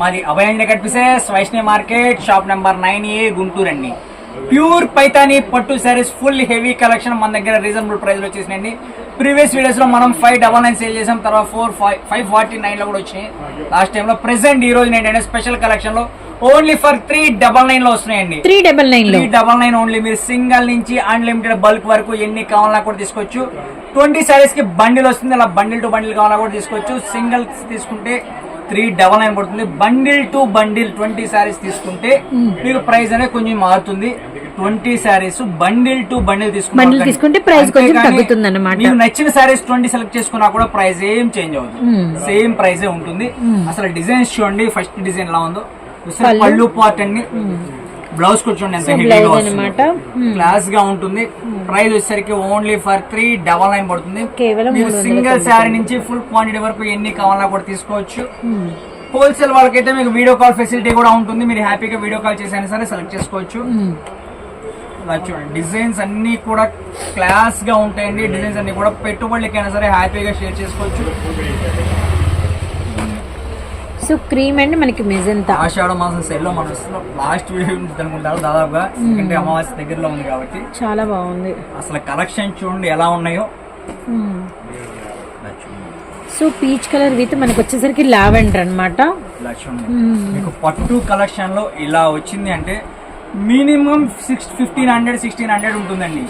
మాది Abhayanjali cut pieces Vaishnavi market shop number nine A Guntur అండి. Pure Paithani పట్టు saris full heavy collection మన దగ్గర రీజనబుల్ ప్రైస్లో వచ్చేసినాయండి. ప్రీవియస్ వీడియోస్లో మనం ఫైవ్ డబల్ నైన్ సేల్ చేసాం తర్వాత ఫోర్ ఫైవ్ ఫైవ్ ఫార్టీ నైన్లో కూడా వచ్చినాయి. లాస్ట్ టైం లో ప్రెసెంట్ ఈ రోజు ఏంటంటే స్పెషల్ కలెక్షన్లో ఓన్లీ ఫర్ త్రీ డబల్ నైన్లో వస్తున్నాయండి. Three double nine three double nine only మీరు సింగల్ నుంచి అన్లిమిటెడ్ బల్క్ వరకు ఎన్ని కావాలన్నా కూడా తీసుకోవచ్చు. ట్వంటీ సారీస్కి బండిల్ వస్తుంది అలా బండిల్ టు బండిల్ కావాలన్నా కూడా తీసుకోవచ్చు. సింగిల్ తీసుకుంటే త్రీ డబల్ నైన్ పడుతుంది. Bundle to bundle twenty saris తీసుకుంటే మీకు ప్రైస్ అనేది కొంచెం మారుతుంది. Twenty saris bundle to bundle తీసుకుంటే తీసుకుంటే కొంచెం తగ్గుతుందన్నమాట. మీకు నచ్చిన సారీస్ ట్వంటీ సెలెక్ట్ చేసుకున్నా కూడా ప్రైస్ ఏం చేంజ్ అవుతుంది సేమ్ ప్రైస్ ఉంటుంది. అసలు డిజైన్స్ చూడండి. ఫస్ట్ డిజైన్ ఎలా ఉందో. పళ్ళు? పార్ట్ అండి బ్లౌజ్ కూడా చూడండి ఎంత హెవీగా వస్తుందో. క్లాస్గా ఉంటుంది. ప్రైస్ వచ్చేసరికి only for three double nine పడుతుంది. మీరు 399. సింగిల్ శారీ నుంచి ఫుల్ క్వాంటిటీ వరకు ఎన్ని కావాలన్నా కూడా తీసుకోవచ్చు. హోల్సేల్ వాళ్ళకైతే మీకు వీడియో కాల్ ఫెసిలిటీ కూడా ఉంటుంది. మీరు హ్యాపీగా వీడియో కాల్ చేసైనా సరే సెలెక్ట్ చేసుకోవచ్చు. చూడండి డిజైన్స్ అన్ని కూడా క్లాస్గా ఉంటాయండి. డిజైన్స్ అన్ని కూడా పెట్టుబడులకైనా సరే హ్యాపీగా షేర్ చేసుకోవచ్చు. సో క్రీమ్ అండ్ మనకి మెజంతా ఆషాఢ మాసం సెల్లో మనం లాస్ట్ అనుకుంటారు దాదాపుగా ఎందుకంటే అమావాస్య దగ్గరలో ఉంది కాబట్టి. చాలా బాగుంది. అసలు కలెక్షన్ చూడండి ఎలా ఉన్నాయో. సో పీచ్ కలర్ విత్ మనకి వచ్చేసరికి లావెండర్ చూడండి. మీకు పట్టు కలెక్షన్లో ఇలా వచ్చింది అంటే minimum six fifteen hundred sixteen hundred ఉంటుందండి.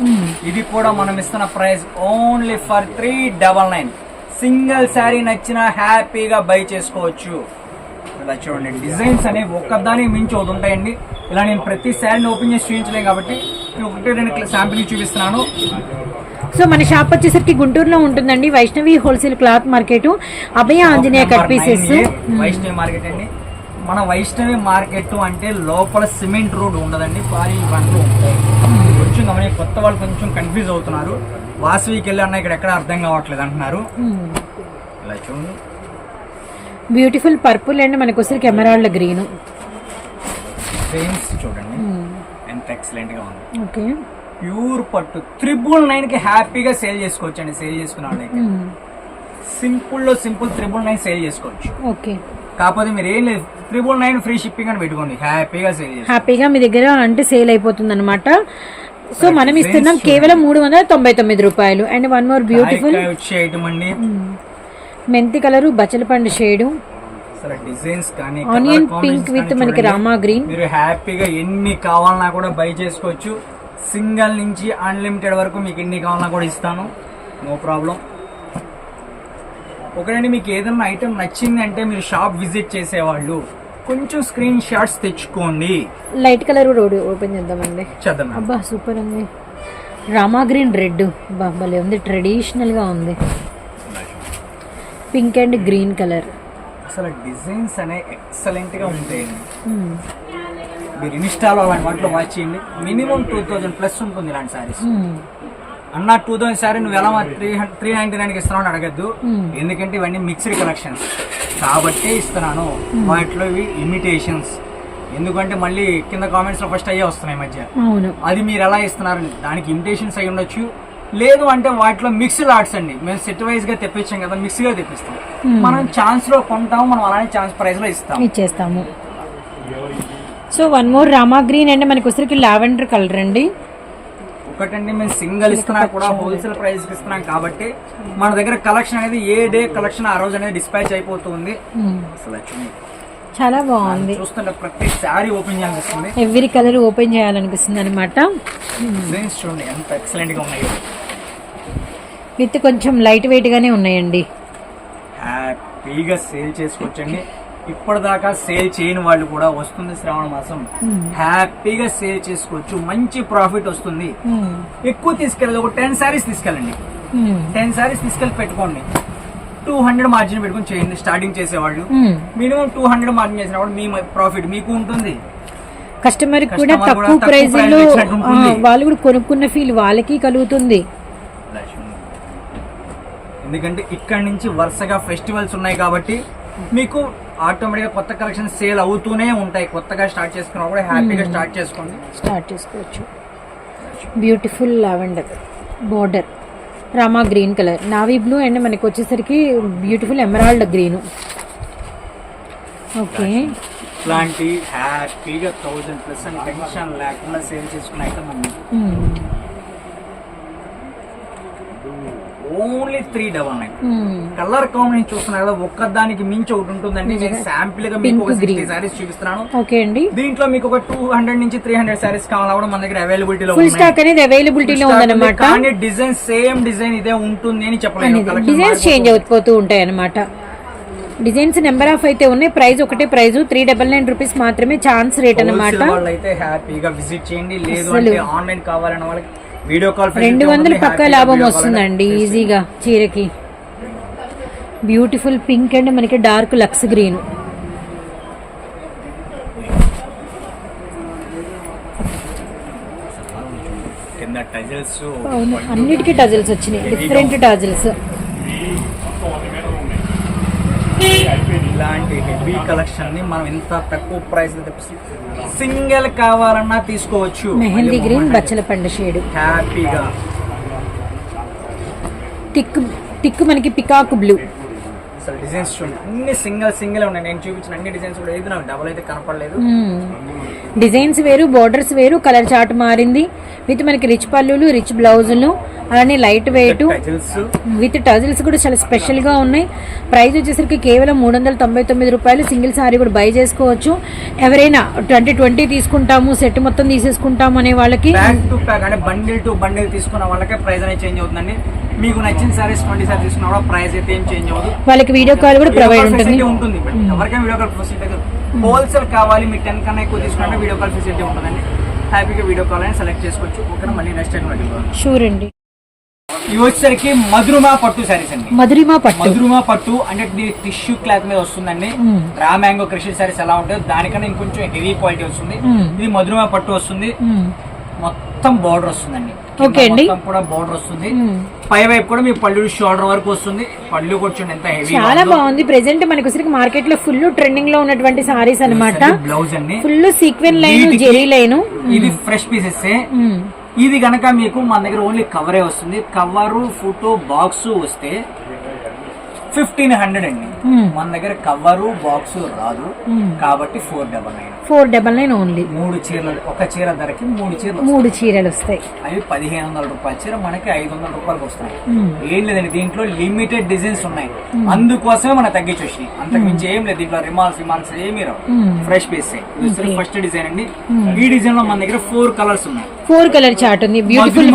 ఇది కూడా మనం ఇస్తున్న price only for three double nine single sari నచ్చిన హ్యాపీగా బై చేసుకోవచ్చు. ఇలా చూడండి. డిజైన్స్ అనేవి ఒక్కదానికి మించి ఒకటి ఉంటాయండి. ఇలా నేను ప్రతి శారీని ఓపెన్ చేసి చూపించలేను కాబట్టి నేను ఒకటి రెండు శాంపిల్ చూపిస్తున్నాను. సో మన షాప్ వచ్చేసరికి గుంటూరులో ఉంటుందండి. Vaishnavi wholesale cloth market. Abhaya Anjaneya cut pieces Vaishnavi market అండి. మన వైష్ణవి మార్కెట్ అంటే లోపల సిమెంట్ రోడ్ ఉండదండి. భారీ బండ్లు ఉంటాయి. కొంచెం గమని కొత్త వాళ్ళు కొంచెం కన్ఫ్యూజ్ అవుతున్నారు. వాసవికి వెళ్ళి అన్న ఇక్కడ ఎక్కడ అర్థం కావట్లేదు అంటున్నారు. ఇలా చూడండి. బ్యూటిఫుల్ పర్పుల్ అండ్ మనకి వచ్చేసరికి ఎమరాల్డ్ గ్రీన్. చూడండి. ఎంత ఎక్సలెంట్గా ఉంది. ఓకే. ప్యూర్ పట్టు. త్రిబుల్ నైన్కి హ్యాపీగా సేల్ చేసుకోవచ్చు అండి సేల్ చేసుకున్న వాళ్ళకి సింపుల్లో సింపుల్ త్రిబుల్ నైన్ సేల్ చేసుకోవచ్చు. ఓకే. కాకపోతే మీరు ఏం లేదు త్రిబుల్ నైన్ ఫ్రీ షిప్పింగ్ అని పెట్టుకోండి హ్యాపీగా సేల్ హ్యాపీగా మీ దగ్గర అంటే సేల్ అయిపోతుంది అనమాట సో మనం ఇస్తున్నాం కేవలం మూడు వందల తొంభై తొమ్మిది రూపాయలు. అండ్ వన్ మోర్ బ్యూటిఫుల్ వచ్చే ఐటమ్ అండి. మెంతి కలరు బచ్చలపండు షేడు. డిజైన్స్ కానీ ఆనియన్ పింక్ విత్ మనకి. రామా గ్రీన్. మీరు హ్యాపీగా ఎన్ని కావాలన్నా కూడా బై చేసుకోవచ్చు. సింగల్ నుంచి అన్లిమిటెడ్ వరకు మీకు ఎన్ని కావాలన్నా కూడా ఇస్తాను. No problem. ఒకటండి మీకు ఏదైనా ఐటమ్ నచ్చింది అంటే మీరు షాప్ విజిట్ చేసేవాళ్ళు కొంచెం స్క్రీన్ షాట్స్ తెచ్చుకోండి. లైట్ కలర్ రోడ్ ఓపెన్ చేద్దామండి. చేద్దాం. అబ్బా సూపర్ ఉంది రామా గ్రీన్ రెడ్. బా భలే ఉంది ట్రెడిషనల్గా ఉంది. Pink and green colour. అసలు డిజైన్స్ అనే ఎక్సలెంట్గా ఉంటాయండి. మీరు ఇన్స్టాలో అలాంటి వాటిలో వాచ్ చేయండి. మినిమం టూ థౌజండ్ ప్లస్ ఉంటుంది ఇలాంటి సారీస్. అన్న టూ థౌసండ్ సారీ నువ్వు ఎలా త్రీ త్రీ నైన్టీ నైన్కి ఇస్తున్నావు అని అడగద్దు. ఎందుకంటే ఇవన్నీ మిక్స్డ్ కలెక్షన్స్. కాబట్టే ఇస్తున్నాను. వాటిలో ఇవి ఇమిటేషన్స్. ఎందుకంటే మళ్ళీ కింద కామెంట్స్లో ఫస్ట్ అయ్యే వస్తున్నాయి మధ్య. అది మీరు ఎలా ఇస్తున్నారని దానికి ఇమిటేషన్స్ అయి ఉండొచ్చు లేదు అంటే వాటిలో మిక్స్డ్ ఆర్ట్స్ అండి. మేము సెట్ వైజ్గా తెప్పించాం కదా మిక్స్గా తెప్పిస్తాం. మనం ఛాన్స్లో కొంటాము మనం అలానే ఛాన్స్ ప్రైస్లో ఇస్తాం ఇచ్చేస్తాము. So one more Rama green and మనకి వచ్చరికి లావెండర్ కలర్ అండి. ఒకటండి మేము సింగిల్ ఇస్తున్నా కూడా హోల్సేల్ ప్రైస్ ఇస్తున్నాం కాబట్టి మన దగ్గర కలెక్షన్ అనేది ఏ డే కలెక్షన్ ఆ రోజు అనేది డిస్పాచ్ అయిపోతుంది. అసలు. చాలా బాగుంది. చూస్తుంటే ప్రతి శారీ ఓపెన్ చేయాలనిపిస్తుంది. ఎవ్రీ కలర్ ఓపెన్ చేయాలనిపిస్తుంది అనమాట డిజైన్స్ చూడండి ఎంత ఎక్సలెంట్గా ఉన్నాయో. విత్ కొంచెం లైట్ వెయిట్ గానే ఉన్నాయండి. హ్యాపీగా సేల్ చేసుకోవచ్చండి. ఇప్పటిదాకా సేల్ చేయని వాళ్ళు కూడా వస్తుంది శ్రావణ మాసం. హ్యాపీగా సేల్ చేసుకోవచ్చు మంచి ప్రాఫిట్ వస్తుంది. ఎక్కువ తీసుకెళ్ళదు ఒక టెన్ శారీస్ తీసుకెళ్ళండి. టెన్ శారీస్ తీసుకెళ్ళి పెట్టుకోండి. టూ హండ్రెడ్ మార్జిన్ పెట్టుకొని చేయండి స్టార్టింగ్ చేసేవాళ్ళు. మినిమం టూ హండ్రెడ్ మార్జిన్ చేసిన వాళ్ళు మీ ప్రాఫిట్ మీకు ఉంటుంది. కస్టమర్ కూడా తక్కువ ప్రైస్లో వాళ్ళు కూడా కొనుక్కున్న ఫీల్ వాళ్ళకి కలుగుతుంది. ఎందుకంటే ఇక్కడ నుంచి వరుసగా ఫెస్టివల్స్ ఉన్నాయి కాబట్టి మీకు ఆటోమేటిక్గా కొత్త కలెక్షన్ సేల్ అవుతూనే ఉంటాయి. కొత్తగా స్టార్ట్ చేసుకున్నా కూడా హ్యాపీగా స్టార్ట్ చేసుకోండి. స్టార్ట్ చేసుకోవచ్చు. Beautiful lavender border Rama green colour. Navy blue and మనకి వచ్చేసరికి బ్యూటిఫుల్ ఎమరాల్డ్ గ్రీన్. ఓకే. ఇట్లాంటి హ్యాపీగా థౌజండ్ ప్లస్ టెన్షన్ లేకుండా సేల్ చేసుకున్న item. Only three double nine. Colour combination చూస్తున్నారు కదా ఒక్కదానికి మించి ఒకటి ఉంటుందండి. నేను శాంపిల్గా మీకు ఒక సిక్స్టీ. సారీస్ చూపిస్తున్నాను. ఓకే అండి. దీంట్లో మీకు ఒక టూ హండ్రెడ్ నుంచి త్రీ హండ్రెడ్ సారీస్ కావాలా కూడా మన దగ్గర అవైలబిలిటీలో ఫుల్ స్టాక్ అనేది అవైలబిలిటీలో ఉందన్నమాట. కానీ డిజైన్ సేమ్ డిజైన్ ఇదే ఉంటుంది అని చెప్పలేదు డిజైన్స్ చేంజ్ అయిపోతూ ఉంటాయి అన్నమాట డిజైన్స్ నెంబర్ ఆఫ్ అయితే ఉన్నాయి. ప్రైస్ ఒకటే price three double nine rupees మాత్రమే ఛాన్స్ రేట్ అన్నమాట. Wholesale వాళ్ళైతే హ్యాపీగా విజిట్ చేయండి. లేదు. అంటే ఆన్లైన్ కావాలన్న వాళ్ళకి వీడియో కాల్ రెండు వందలు పక్క లాభం వస్తుందండి ఈజీగా చీరకి. బ్యూటిఫుల్ పింక్ అండ్ మనకి డార్క్ లక్స్ గ్రీన్ అన్నిటికీ టజిల్స్ వచ్చినాయి డిఫరెంట్ టజిల్స్. ఇలాంటి హెవీ కలెక్షన్ని మనం ఇంత తక్కువ ప్రైస్ సింగిల్ కావాలన్నా తీసుకోవచ్చు. మెహందీ గ్రీన్ బచ్చల పండు షేడ్. హ్యాపీగా. టిక్ టిక్ మనకి పికాక్ బ్లూ. అసలు డిజైన్స్ చూడండి అన్ని సింగిల్ సింగిల్ ఉన్నాయి. నేను చూపించిన అన్ని డిజైన్స్ కూడా ఏది నాకు డబుల్ అయితే కనపడలేదు. డిజైన్స్ వేరు బోర్డర్స్ వేరు కలర్ చార్ట్ మారింది. విత్ మనకి రిచ్ పల్లులు రిచ్ బ్లౌజులు అలానే లైట్ వెయిట్ విత్ టజిల్స్ కూడా చాలా స్పెషల్గా ఉన్నాయి. ప్రైస్ వచ్చేసరికి కేవలం మూడు వందల తొంభై తొమ్మిది రూపాయలు. సింగిల్ సారీ కూడా బై చేసుకోవచ్చు. ఎవరైనా ట్వంటీ ట్వంటీ తీసుకుంటాము సెట్ మొత్తం తీసేసుకుంటాము అనే వాళ్ళకి బండిల్ టు బండిల్ తీసుకున్న వాళ్ళకే ప్రైస్ అనేది చేంజ్ అవుతుందండి. మీకు నచ్చిన సారీస్ ట్వంటీ సారీ తీసుకున్న కూడా ప్రైస్ అయితే ఏం చేంజ్ అవ్వదు. వాళ్ళకి వీడియో కాల్ కూడా ప్రొవైడ్ ఉంటుంది. ఉంటుంది ఎవరికైనా వీడియో కాల్ ఫెసిలిటీ హోల్సేల్ కావాలి మీకు టెన్ కన్నా ఎక్కువ తీసుకుంటే వీడియో కాల్ ఫెసిలిటీ ఉంటుందండి. హ్యాపీగా వీడియో కాల్ అని సెలెక్ట్ చేసుకోవచ్చు. ఓకేనా? మళ్ళీ నెక్స్ట్ టైం షూర్ అండి. ఇవి వచ్చేసరికి మధురుమా పట్టు సారీస్ అండి. మధురిమా పట్టు. మధురుమా పట్టు అంటే టిష్యూ క్లాత్ మీద వస్తుందండి. రా మ్యాంగో క్రిషల్ సారీస్ ఎలా ఉంటాయో దానికన్నా ఇంకొంచెం హెవీ క్వాలిటీ వస్తుంది. మ్మ్. ఇది మధురుమా పట్టు వస్తుంది. మ్మ్. మొత్తం బార్డర్ వస్తుందండి. ఓకే అండి. మొత్తం కూడా బార్డర్ వస్తుంది. పై వైపు కూడా మీ పళ్ళు షోల్డర్ వరకు వస్తుంది. పళ్ళు కూడా చూడండి ఎంత హెవీ చాలా బాగుంది. ప్రెసెంట్ మనకి వచ్చరికి మార్కెట్లో ఫుల్ ట్రెండింగ్లో ఉన్నటువంటి సారీస్ అన్నమాట. బ్లౌజ్ అండి. Full sequin line zari line ఇది ఫ్రెష్ పీసెస్ ఇది గనక మీకు మన దగ్గర ఓన్లీ కవరే వస్తుంది. కవరు ఫోటో బాక్స్ వస్తే ఫిఫ్టీన్ హండ్రెడ్ అండి. మ్మ్. మన దగ్గర కవరు బాక్స్ రాదు. మ్మ్. కాబట్టి four double nine. Four double nine only. మూడు చీరలు ఒక చీర ధరకి మూడు చీరలు మూడు చీరలు వస్తాయి. అవి పదిహేను వందల రూపాయల చీర మనకి ఐదు వందల రూపాయలకు వస్తాయి మ్మ్. ఏం లేదండి దీంట్లో లిమిటెడ్ డిజైన్స్ ఉన్నాయి. అందుకోసమే మనం తగ్గించి వచ్చినాయి. అంతకు మించి ఏం లేదు దీంట్లో రిమాల్స్ రిమాల్స్ ఏమీ రావు. ఫ్రెష్ పీస్ ఫస్ట్ డిజైన్ అండి. ఈ డిజైన్లో మన దగ్గర ఫోర్ కలర్స్ ఉన్నాయి. ఫోర్ కలర్ చార్ట్ ఉంది. బ్యూటిఫుల్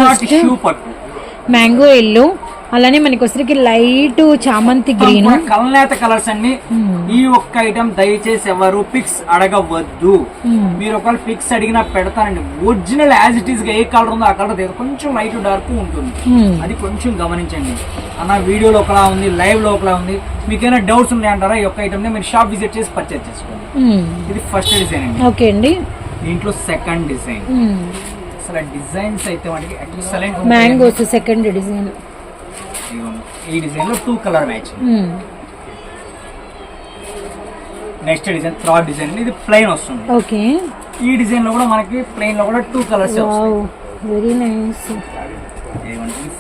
మ్యాంగో ఎల్లో అలానే మనకి వచ్చరికి లైట్ చామంతి గ్రీన్. కల్నేత కలర్స్ అన్ని. ఈ ఒక్క ఐటమ్ దయచేసి ఎవరు పిక్స్ అడగవద్దు. మీరు ఒకవేళ పిక్స్ అడిగినా పెడతానండి ఒరిజినల్ యాజ్ ఇట్ ఈస్గా ఏ కలర్ ఉందో ఆ కలర్ కొంచెం లైట్ డార్క్ ఉంటుంది. అది కొంచెం గమనించండి. అన్న వీడియోలో ఒకలా ఉంది లైవ్లో ఒకలా ఉంది. మీకు ఏమైనా డౌట్స్ ఉన్నాయంటారా ఈ ఒక్క ఐటమ్ని మీరు షాప్ విజిట్ చేసి పర్చేస్ చేసుకోండి. ఇది ఫస్ట్ డిజైన్ అండి. ఓకే అండి. దీంట్లో సెకండ్ డిజైన్ అసలు డిజైన్స్ అయితే వాటికి ఎక్సలెంట్ మ్యాంగోస్ సెకండ్ డిజైన్ ఈ డిజైన్లో two colour match next design third design ఇది ప్లెయిన్ వస్తుంది. ఓకే ఈ డిజైన్లో కూడా మనకి ప్లెయిన్లో కూడా టూ కలర్స్ వెరీ నైస్ వస్తాయి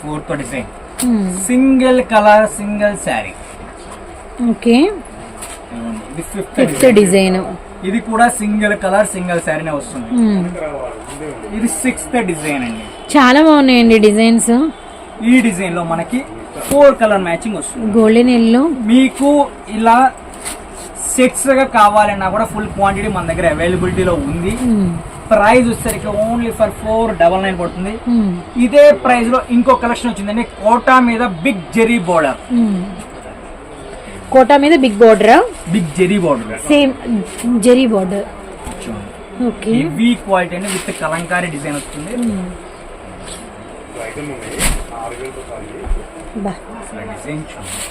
fourth design. Single colour single sari okay ఇది ఫిఫ్త్ ఫిఫ్త్ డిజైన్. ఇది కూడా సింగిల్ కలర్ సింగిల్ శారీనే వస్తుంది. ఇది సిక్స్త్ డిజైన్ అండి. చాలా బాగున్నాయండి డిజైన్స్. ఈ డిజైన్లో మనకి ఫోర్ కలర్ మ్యాచింగ్ వస్తుంది. గోల్డెన్ ఎల్లో మీకు ఇలా సెట్స్గా కావాలన్నా కూడా ఫుల్ క్వాంటిటీ మన దగ్గర అవైలబిలిటీలో ఉంది. ప్రైస్ వచ్చేసరికి only for four double nine పడుతుంది. ఇదే ప్రైస్లో ఇంకో కలెక్షన్ వచ్చిందండి కోటా మీద బిగ్ జెరీ బోర్డర్ కోటా మీద big border big zari border same zari border okay quality అండి విత్ కలంకారీ డిజైన్ వస్తుంది. బా.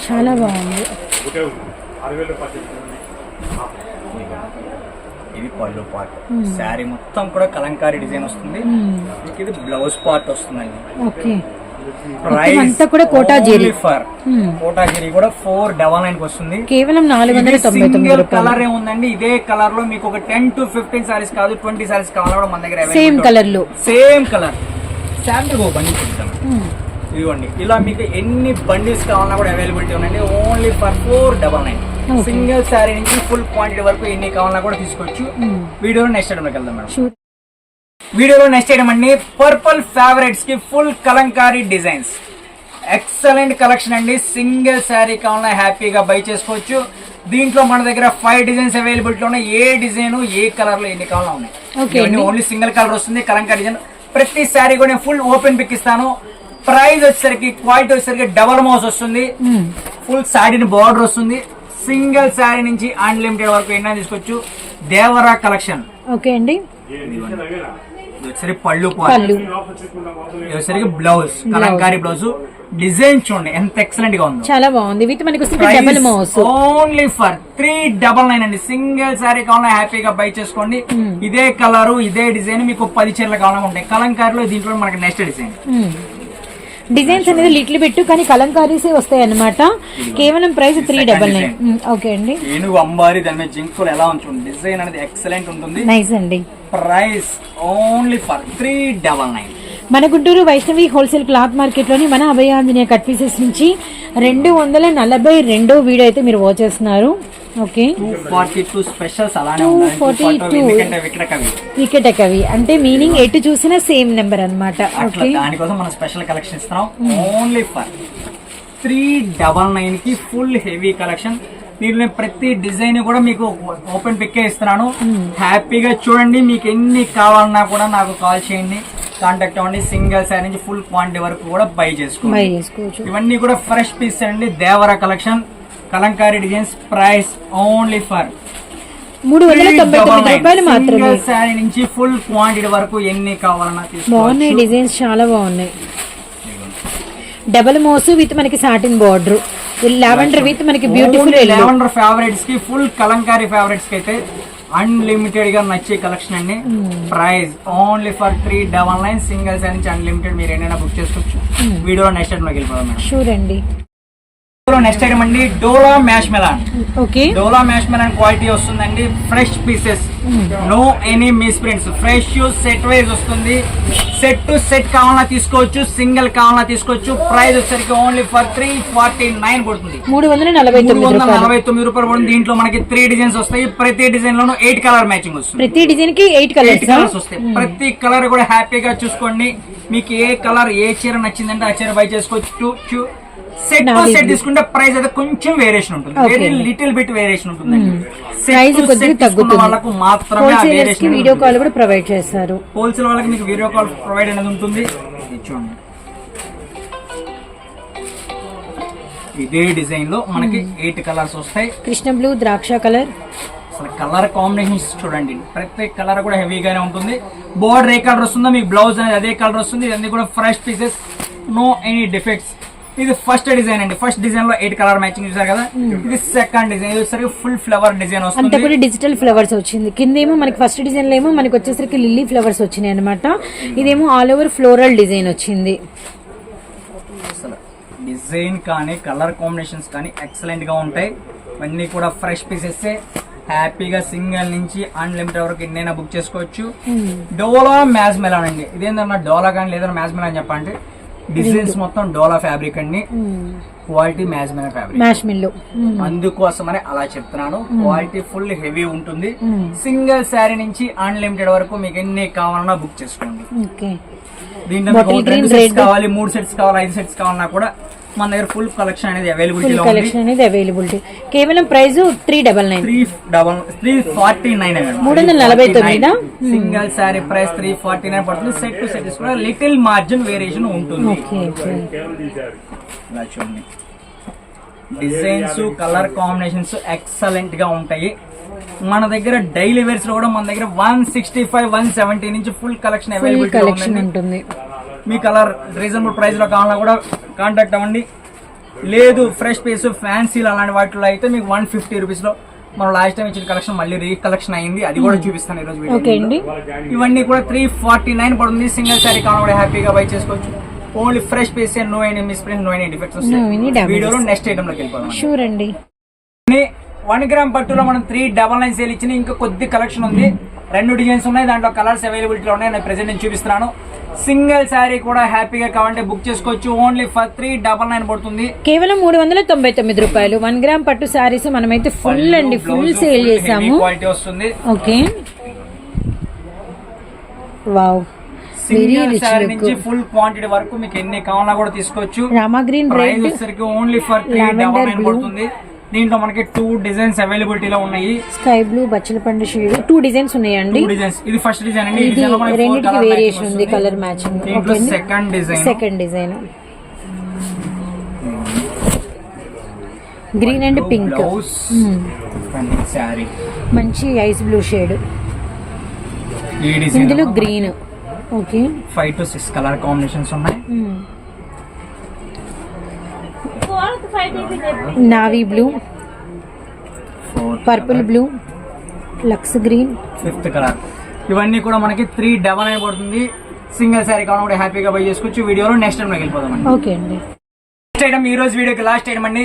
చాలా బాగుంది. ఇది పళ్ళు పార్ట్. శారీ మొత్తం కూడా కలంకారీ డిజైన్ వస్తుంది. మీకు ఇది బ్లౌజ్ పార్ట్ వస్తుందండి. ఓకే. అంతా కూడా. ఫర్ కూడా ఫోర్ డబల్ నైన్ వస్తుంది. కేవలం నాలుగు వందల తొంభై తొమ్మిది సింగిల్ రూపాయలు. కలర్ ఏముందండి ఇదే కలర్లో మీకు ఒక టెన్ టు ఫిఫ్టీన్ సారీస్ కాదు ట్వంటీ సారీస్ కావాలా కూడా మన దగ్గర సేమ్ కలర్లో. సేమ్ కలర్ శాంపుల్ చూద్దాం ఇదిగోండి ఇలా మీకు ఎన్ని బండిల్స్ కావాలన్నా కూడా అవైలబిలిటీ ఉన్నాయండి. Only for four double nine. Single sari నుంచి ఫుల్ క్వాంటిటీ వరకు ఎన్ని కావాలన్నా కూడా తీసుకోవచ్చు. వీడియోలో నెక్స్ట్ ఐటమ్లోకి వెళ్దాం మేడం. వీడియోలో నెక్స్ట్ ఐటమ్ అండి purple ఫేవరెట్స్కి full kalamkari designs excellent collection అండి. సింగిల్ శారీ కావాలన్నా హ్యాపీగా బై చేసుకోవచ్చు. దీంట్లో మన దగ్గర ఫైవ్ డిజైన్స్ అవైలబిలిటీ ఉన్నాయి. ఏ డిజైన్ ఏ కలర్లో ఎన్ని కావాలన్నా ఉన్నాయి. ఓన్లీ సింగిల్ కలర్ వస్తుంది. కలంకారీ డిజైన్ ప్రతి శారీ కూడా ఫుల్ ఓపెన్ పిక్ ఇస్తాను. ప్రైస్ వచ్చేసరికి క్వాలిటీ వచ్చేసరికి డబల్ మౌస్ వస్తుంది. ఫుల్ శారీని బార్డర్ వస్తుంది. సింగిల్ శారీ నుంచి అన్లిమిటెడ్ వరకు ఎన్నో తీసుకోవచ్చు. దేవరా కలెక్షన్. ఓకే అండి. వచ్చేసరికి పళ్ళు వచ్చేసరికి బ్లౌజ్ కలంకారీ బ్లౌజ్ డిజైన్ చూడండి ఎంత ఎక్సలెంట్గా ఉందో. చాలా బాగుంది. విత్ మనకి వస్తుంది double moss only for three double nine అండి. సింగిల్ సారీ కావాలన్నా హ్యాపీగా బై చేసుకోండి. ఇదే కలర్ ఇదే డిజైన్ మీకు పది చీరలు కావాలన్నా ఉంటాయి. కలంకారీలో దీంట్లో మనకి నెక్స్ట్ డిజైన్ డిజైన్స్ అనేది లిటిల్ బిట్ కానీ కలంకారీస్ వస్తాయి అన్నమాట కేవలం price three double nine okay అండి. ఏనుగు అంబారి దాని మీద జింకులు ఎలా ఉంచుంది డిజైన్ అనేది ఎక్సలెంట్ ఉంటుంది. నైస్ అండి. Price only for three double nine మన గుంటూరు వైష్ణవి హోల్సేల్ క్లాత్ మార్కెట్లోని మన అభయ ఆంజనేయ కట్ పీసెస్ నుంచి రెండు వందల నలభై రెండో వీడియో అయితే మీరు వాచ్ చేస్తున్నారు. Okay. Two forty two specials అలానే 242. ఉన్నాయి. ఎందుకంటే విక్రక్ అవి వికెట్ అవి అంటే మీనింగ్ ఎటు చూసినా సేమ్ నెంబర్ ఓకే. దానికోసం మనం స్పెషల్ కలెక్షన్ ఇస్తున్నాం. ఓన్లీ ఫర్ త్రీ డబల్ నైన్కి ఫుల్ హెవీ కలెక్షన్ దీంట్లో ప్రతి డిజైన్ కూడా మీకు ఓపెన్ పిక్కే ఇస్తున్నాను. హ్యాపీగా చూడండి. మీకు ఎన్ని కావాలన్నా కూడా నాకు కాల్ చేయండి. కాంటాక్ట్ అవ్వండి. సింగిల్ సైజ్ నుంచి ఫుల్ క్వాంటిటీ వరకు కూడా బై చేసుకోండి. ఇవన్నీ కూడా ఫ్రెష్ పీస్ అండి. Devara collection kalamkari designs price only for మూడు వందల తొంభై తొమ్మిది రూపాయలు మాత్రమే. శారీ నుంచి ఫుల్ క్వాంటిటీ వరకు ఎన్ని కావాలన్నా బాగున్నాయి డిజైన్స్ చాలా బాగున్నాయి. డబల్ మోసు విత్ మనకి సాటిన్ బార్డర్. లావెండర్ విత్ మనకి బ్యూటిఫుల్ లెవెండర్ ఫేవరెట్స్కి ఫుల్ కలంకారీ ఫేవరెట్స్కి అయితే అన్లిమిటెడ్గా నచ్చే కలెక్షన్ అండి. Price only for three double nine single size నుంచి అన్లిమిటెడ్ మీరు ఏదైనా బుక్ చేసుకోవచ్చు. వీడియో నెక్స్ట్లోకి వెళ్ళిపోదాం షూర్ అండి. నెక్స్ట్ ఐటమ్ అండి డోలా మ్యాష్ మెలాన్ ఓకే డోలా మ్యాష్ మెలాన్ క్వాలిటీ వస్తుందండి fresh pieces no any miss prints fresh set wise వస్తుంది. సెట్ టు సెట్ కావాలన్నా తీసుకోవచ్చు సింగిల్ కావాలన్నా తీసుకోవచ్చు. ప్రైస్ వచ్చేసరికి only for three forty nine పడుతుంది. మూడు వందల నలభై తొమ్మిది రూపాయలు నలభై తొమ్మిది రూపాయలు. పడుతుంది. దీంట్లో మనకి త్రీ డిజైన్స్ వస్తాయి. ప్రతి డిజైన్ లోనూ ఎయిట్ కలర్ మ్యాచింగ్ వస్తుంది. ప్రతి డిజైన్కి ఎయిట్ ఎయిట్ కలర్స్ కలర్స్ వస్తాయి. ప్రతి కలర్ కూడా హ్యాపీగా చూసుకోండి. మీకు ఏ కలర్ ఏ చీర నచ్చిందంటే ఆ చీర బై చేసుకోవచ్చు. Set to set. తీసుకుంటే ప్రైస్ అయితే కొంచెం వేరియేషన్ ఉంటుంది. వెరీ లిటిల్ బిట్ వేరియేషన్ ఉంటుంది ప్రైస్ కొద్దిగా తగ్గుతుంది. వాళ్ళకు మాత్రమే వీడియో కాల్ కూడా ప్రొవైడ్ చేస్తారు. హోల్సేల్ వాళ్ళకి మీకు వీడియో కాల్ ప్రొవైడ్ అనేది ఉంటుంది. ఇది చూడండి. ఇదే డిజైన్లో మనకి ఎయిట్ కలర్స్ వస్తాయి. కృష్ణ బ్లూ ద్రాక్ష కలర్ అసలు కలర్ కాంబినేషన్స్ చూడండి. ప్రతి కలర్ కూడా హెవీగానే ఉంటుంది. బోర్డర్ ఏ కలర్ వస్తుందో మీకు బ్లౌజ్ అనేది అదే కలర్ వస్తుంది. ఇవన్నీ కూడా fresh pieces no any defects ఇది ఫస్ట్ డిజైన్ అండి. ఫస్ట్ డిజైన్లో ఎయిట్ కలర్ మ్యాచింగ్ చూసారు కదా? ఇది సెకండ్ డిజైన్ ఇది వచ్చేసరికి ఫుల్ ఫ్లవర్ డిజైన్ వస్తుంది. కూడా డిజిటల్ ఫ్లవర్స్ వచ్చింది. కింద ఏమో మనకి ఫస్ట్ డిజైన్లో ఏమో మనకి వచ్చేసరికి లిల్లీ ఫ్లవర్స్ వచ్చినాయి అనమాట ఇదేమో ఆల్ ఓవర్ ఫ్లోరల్ డిజైన్ వచ్చింది. డిజైన్ కానీ కలర్ కాంబినేషన్స్ కానీ ఎక్సలెంట్గా ఉంటాయి. ఇవన్నీ కూడా ఫ్రెష్ పీసెస్ హ్యాపీగా సింగిల్ నుంచి అన్లిమిటెడ్ వరకు ఎన్నైనా బుక్ చేసుకోవచ్చు. డోలా మ్యాజ్ మెలాన్ అండి. ఇదేంటన్నా డోలా కానీ లేదన్నా మ్యాజ్ మెలాన్ చెప్పండి. డిజైన్స్ మొత్తం డోలా ఫ్యాబ్రిక్ అండి. Quality mash melon fabric mash mill అందుకోసమని అలా చెప్తున్నాను. క్వాలిటీ ఫుల్ హెవీ ఉంటుంది. సింగిల్ శారీ నుంచి అన్లిమిటెడ్ వరకు మీకు ఎన్ని కావాలన్నా బుక్ చేసుకోండి. దీంట్లో. కావాలి మూడు సెట్స్ కావాలి ఐదు సెట్స్ కావాలన్నా కూడా మన దగ్గర ఫుల్ కలెక్షన్ అనేది ఉంది. కలెక్షన్ అనేది అవైలబిలిటీ కేవలం price three double nine three double three forty nine మూడు వందల నలభై తొమ్మిదా? Single sari price three forty nine పడుతుంది. సెట్ టు సెట్ కూడా లిటిల్ మార్జిన్ వేరియేషన్ ఉంటుంది. డిజైన్స్ కలర్ కాంబినేషన్స్ ఎక్సలెంట్గా ఉంటాయి. మన దగ్గర డైలీ వేర్స్లో కూడా మన దగ్గర one sixty five one seventy నుంచి ఫుల్ కలెక్షన్ అవైలబిలిటీ ఉంటుంది. మీ కలర్ రీజనబుల్ ప్రైస్లో కావాలన్నా కూడా కాంటాక్ట్ అవ్వండి. లేదు ఫ్రెష్ పీస్ ఫ్యాన్సీలు అలాంటి వాటిలో అయితే మీకు వన్ ఫిఫ్టీ రూపీస్లో మనం లాస్ట్ టైం ఇచ్చిన కలెక్షన్ మళ్ళీ రీ కలెక్షన్ అయింది. అది కూడా చూపిస్తాను ఈరోజు Hmm. ఓకే అండి. ఇవన్నీ కూడా త్రీ ఫార్టీ నైన్ పడుతుంది. సింగిల్ శారీ కావాలి కూడా హ్యాపీగా బై చేసుకోవచ్చు. Only fresh piece no any miss print no any defects. వీడియోలో నెక్స్ట్ ఐటమ్లోకి వెళ్ళిపోదాం షూర్ అండి. వన్ గ్రామ్ పట్టులో మనం త్రీ డబల్ నైన్ సేల్ ఇచ్చిన ఇంకా కొద్ది కలెక్షన్ ఉంది. రెండు డిజైన్స్ ఉన్నాయి. దాంట్లో కలర్స్ అవైలబిలిటీలో ఉన్నాయి. నేను ప్రెసెంట్ నేను చూపిస్తున్నాను. సింగిల్ శారీ కూడా హ్యాపీగా కావాలంటే బుక్ చేసుకోవచ్చు. Only for three double nine పడుతుంది. కేవలం మూడు వందల తొంభై తొమ్మిది రూపాయలు. వన్ గ్రామ్ పట్టు శారీస్ మనమైతే ఫుల్ అండి ఫుల్ సేల్ చేసాము క్వాలిటీ వస్తుంది. ఓకే. వావ్ నుంచి ఫుల్ క్వాంటిటీ వరకు మీకు ఎన్ని కావాలన్నా కూడా తీసుకోవచ్చు. Rama green only for three double nine. పడుతుంది. దీంట్లో మనకి టూ డిజైన్స్ అవైలబిలిటీలో ఉన్నాయి. స్కై బ్లూ బచ్చల పండు షేడ్ టూ డిజైన్స్ ఉన్నాయండి. డిజైన్స్ ఇది ఫస్ట్ డిజైన్ అండి. ఇది రెండింటికి వేరియేషన్ ఉంది. కలర్ మ్యాచింగ్ దీంట్లో second design second design green and pink మంచి ఐస్ బ్లూ షేడ్ ఇందులో green okay five to six colour combinations ఉన్నాయి. Navy blue purple blue lux green. Fifth colour ఇవన్నీ కూడా మనకి త్రీ డబల్ నైన్ పడుతుంది. Single sari కావాలి కూడా హ్యాపీగా బై చేసుకోవచ్చు. వీడియోలో నెక్స్ట్ టైం వెళ్ళిపోదాం ఓకే అండి. నెక్స్ట్ ఐటమ్ ఈ రోజు వీడియోకి లాస్ట్ ఐటమ్ అండి.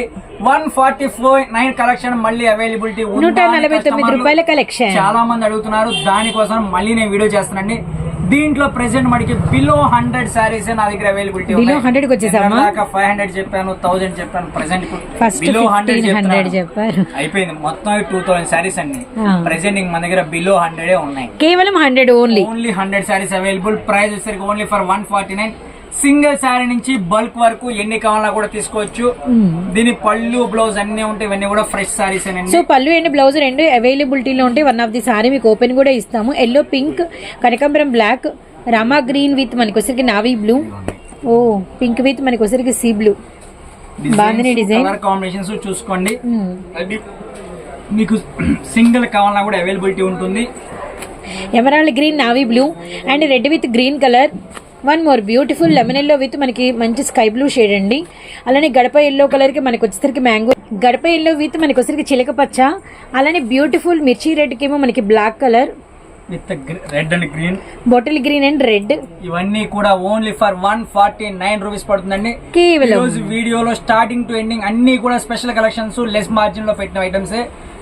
One forty four nine collection మళ్ళీ అవైలబిలిటీ నూట నలభై తొమ్మిది రూపాయల కలెక్షన్ చాలా మంది అడుగుతున్నారు. దానికోసం మళ్ళీ నేను వీడియో చేస్తానండి దీంట్లో ప్రెసెంట్ మనకి బిలో హండ్రెడ్ శారీస్ నా దగ్గర అవైలబిలిటీ 100 కి వచ్చేసామా? ఫైవ్ హండ్రెడ్ చెప్పాను థౌసండ్ చెప్పాను ప్రెసెంట్ బిలో హండ్రెడ్ హండ్రెడ్ చెప్పారు. అయిపోయింది. మొత్తం టూ థౌసండ్ శారీస్ అండి ఆ. ప్రెసెంట్ మన దగ్గర బిలో హండ్రెడ్ ఉన్నాయి. కేవలం hundred only only hundred saris available price వచ్చేసరికి only for one forty nine single sari నుంచి బల్క్ వరకు ఎన్ని కావాలన్నా కూడా తీసుకోవచ్చు. దీని పళ్ళు బ్లౌజ్ అన్ని ఉంటాయి ఇవన్నీ కూడా ఫ్రెష్ శారీస్ సో పళ్ళు అండ్ బ్లౌజ్ రెండు అవైలబిలిటీలో ఉంటే వన్ ఆఫ్ ది సారీ మీకు ఓపెన్ కూడా ఇస్తాము. ఎల్లో పింక్ కనకాంబరం బ్లాక్ రామా గ్రీన్ విత్ మనకి వచ్చరికి నావీ బ్లూ. ఓ పింక్ విత్ మనకి వచ్చరికి సీ బ్లూ. బాగుంది డిజైన్. కలర్ కాంబినేషన్స్ చూసుకోండి. అది మీకు సింగిల్ కావాలన్నా కూడా అవైలబిలిటీ ఉంటుంది. Emerald green navy blue and red with green colour. One more beautiful lemon yellow with మనకి మంచి స్కై బ్లూ షేడ్ అండి. అలానే గడప ఎల్లో కలర్కి మనకి వచ్చేసరికి మ్యాంగో గడప ఎల్లో విత్ మనకి వచ్చేసరికి చిలక పచ్చ అలానే బ్యూటిఫుల్ మిర్చి రెడ్కి ఏమో మనకి black colour with red and green bottle green and red ఇవన్నీ కూడా only for one forty nine rupees పడుతుందండి. కేవలం వీడియోలో స్టార్టింగ్ టు ఎండింగ్ అన్ని కూడా స్పెషల్ కలెక్షన్స్ లెస్ మార్జిన్లో పెట్టిన ఐటమ్స్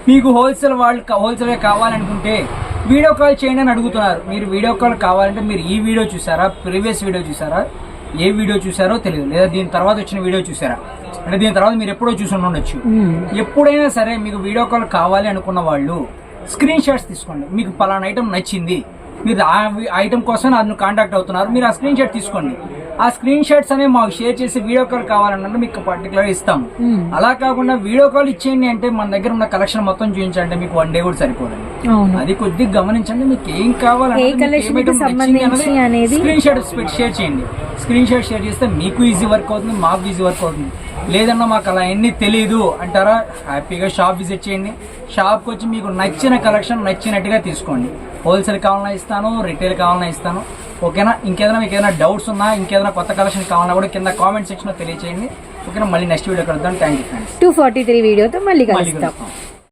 మీకు హోల్సేల్ వాళ్ళు హోల్సేల్ కావాలనుకుంటే వీడియో కాల్ చేయండి అని అడుగుతున్నారు. మీరు వీడియో కాల్ కావాలంటే మీరు ఈ వీడియో చూసారా? ప్రీవియస్ వీడియో చూసారా? ఏ వీడియో చూసారో తెలియదు. లేదా దీని తర్వాత వచ్చిన వీడియో చూసారా? అంటే దీని తర్వాత మీరు ఎప్పుడో చూసి ఉండొచ్చు. ఎప్పుడైనా సరే మీకు వీడియో కాల్ కావాలి అనుకున్న వాళ్ళు స్క్రీన్ షాట్స్ తీసుకోండి. మీకు పలానా ఐటమ్ నచ్చింది. మీరు ఆ ఐటమ్ కోసం నన్ను కాంటాక్ట్ అవుతున్నారు. మీరు ఆ స్క్రీన్ షాట్ తీసుకోండి. ఆ స్క్రీన్ షాట్స్ అనేవి మాకు షేర్ చేసి వీడియో కాల్ కావాలన్నా మీకు పర్టికులర్ ఇస్తాము మ్మ్. అలా కాకుండా వీడియో కాల్ ఇచ్చేయండి అంటే మన దగ్గర ఉన్న కలెక్షన్ మొత్తం చూపించాలంటే మీకు వన్ డే కూడా సరిపోదండి. అది కొద్దిగా గమనించండి మీకు ఏం ఏ collection కి సంబంధించి అనేది స్క్రీన్ షాట్ షేర్ చేయండి. స్క్రీన్ షాట్ షేర్ చేస్తే మీకు ఈజీ వర్క్ అవుతుంది మాకు ఈజీ వర్క్ అవుతుంది. లేదన్నా మాకు అలా ఎన్ని తెలియదు అంటారా? హ్యాపీగా షాప్ విజిట్ చేయండి. షాప్కి వచ్చి మీకు నచ్చిన కలెక్షన్ నచ్చినట్టుగా తీసుకోండి. హోల్సేల్ కావాలన్నా ఇస్తాను రిటైల్ కావాలన్నా ఇస్తాను. ఓకేనా? ఇంకేదైనా మీకు ఏదైనా డౌట్స్ ఉన్నా ఇంకేదైనా కొత్త కలెక్షన్ కావాలన్నా కూడా కింద కామెంట్ సెక్షన్లో తెలియచేయండి. ఓకేనా? మళ్ళీ నెక్స్ట్ వీడియో కలుద్దాం. Thank you friends two forty three వీడియోతో మళ్ళీ కలుస్తాం.